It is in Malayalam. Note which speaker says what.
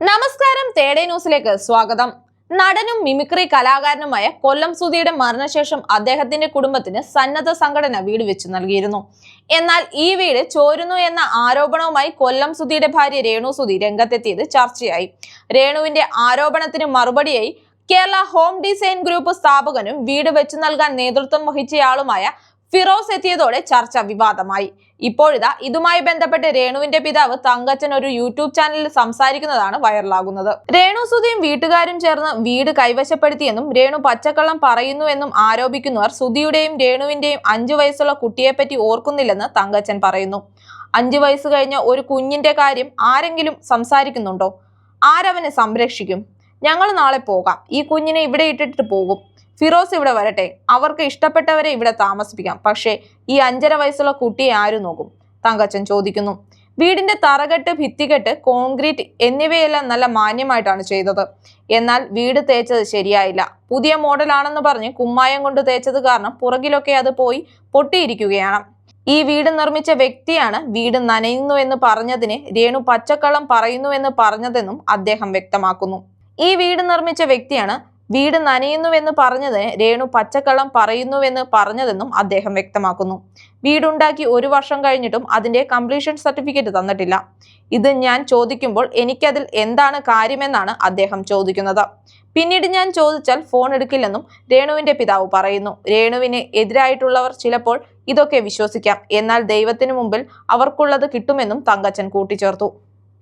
Speaker 1: നമസ്കാരം തേടേ ന്യൂസിലേക്ക് സ്വാഗതം. നടനും മിമിക്രി കലാകാരനുമായ കൊല്ലം സുധിയുടെ മരണശേഷം അദ്ദേഹത്തിന്റെ കുടുംബത്തിന് സന്നദ്ധ സംഘടന വീട് വെച്ച് നൽകിയിരുന്നു. എന്നാൽ ഈ വീട് ചോരുന്നു എന്ന ആരോപണവുമായി കൊല്ലം സുധിയുടെ ഭാര്യ രേണു സുധി രംഗത്തെത്തിയത് ചർച്ചയായി. രേണുവിന്റെ ആരോപണത്തിന് മറുപടിയായി കേരള ഹോം ഡിസൈൻ ഗ്രൂപ്പ് സ്ഥാപകനും വീട് വെച്ചു നൽകാൻ നേതൃത്വം വഹിച്ചയാളുമായ ഫിറോസ് എത്തിയതോടെ ചർച്ച വിവാദമായി. ഇപ്പോഴിതാ ഇതുമായി ബന്ധപ്പെട്ട് രേണുവിന്റെ പിതാവ് തങ്കച്ചൻ ഒരു യൂട്യൂബ് ചാനലിൽ സംസാരിക്കുന്നതാണ് വൈറലാകുന്നത്. രേണു സുധിയും വീട്ടുകാരും ചേർന്ന് വീട് കൈവശപ്പെടുത്തിയെന്നും രേണു പച്ചക്കള്ളം പറയുന്നുവെന്നും ആരോപിക്കുന്നവർ സുധിയുടെയും രേണുവിന്റെയും അഞ്ചു വയസ്സുള്ള കുട്ടിയെപ്പറ്റി ഓർക്കുന്നില്ലെന്ന് തങ്കച്ചൻ പറയുന്നു. അഞ്ചു വയസ്സ് കഴിഞ്ഞ ഒരു കുഞ്ഞിന്റെ കാര്യം ആരെങ്കിലും സംസാരിക്കുന്നുണ്ടോ? ആരവനെ സംരക്ഷിക്കും? ഞങ്ങൾ നാളെ പോകാം. ഈ കുഞ്ഞിനെ ഇവിടെ ഇട്ടിട്ട് പോകും. ഫിറോസ് ഇവിടെ വരട്ടെ. അവർക്ക് ഇഷ്ടപ്പെട്ടവരെ ഇവിടെ താമസിപ്പിക്കാം. പക്ഷേ ഈ അഞ്ചര വയസ്സുള്ള കുട്ടിയെ ആര് നോക്കും? തങ്കച്ചൻ ചോദിക്കുന്നു. വീടിന്റെ തറകെട്ട് ഭിത്തികെട്ട് കോൺക്രീറ്റ് എന്നിവയെല്ലാം നല്ല മാന്യമായിട്ടാണ് ചെയ്തത്. എന്നാൽ വീട് തേച്ചത് ശരിയായില്ല. പുതിയ മോഡലാണെന്ന് പറഞ്ഞ് കുമ്മായം കൊണ്ട് തേച്ചത് കാരണം പുറകിലൊക്കെ അത് പോയി പൊട്ടിയിരിക്കുകയാണ്. ഈ വീട് നിർമ്മിച്ച വ്യക്തിയാണ് വീട് നനയുന്നു എന്ന് പറഞ്ഞതിന് രേണു പച്ചക്കള്ളം പറയുന്നുവെന്ന് പറഞ്ഞതെന്നും അദ്ദേഹം വ്യക്തമാക്കുന്നു. ഈ വീട് നിർമ്മിച്ച വ്യക്തിയാണ് വീട് നനയുന്നുവെന്ന് പറഞ്ഞതിന് രേണു പച്ചക്കള്ളം പറയുന്നുവെന്ന് പറഞ്ഞതെന്നും അദ്ദേഹം വ്യക്തമാക്കുന്നു. വീടുണ്ടാക്കി ഒരു വർഷം കഴിഞ്ഞിട്ടും അതിന്റെ കംപ്ലീഷൻ സർട്ടിഫിക്കറ്റ് തന്നിട്ടില്ല. ഇത് ഞാൻ ചോദിക്കുമ്പോൾ എനിക്കതിൽ എന്താണ് കാര്യമെന്നാണ് അദ്ദേഹം ചോദിക്കുന്നത്. പിന്നീട് ഞാൻ ചോദിച്ചാൽ ഫോൺ എടുക്കില്ലെന്നും രേണുവിന്റെ പിതാവ് പറയുന്നു. രേണുവിന് എതിരായിട്ടുള്ളവർ ചിലപ്പോൾ ഇതൊക്കെ വിശ്വസിക്കാം. എന്നാൽ ദൈവത്തിനു മുമ്പിൽ അവർക്കുള്ളത് കിട്ടുമെന്നും തങ്കച്ചൻ കൂട്ടിച്ചേർത്തു.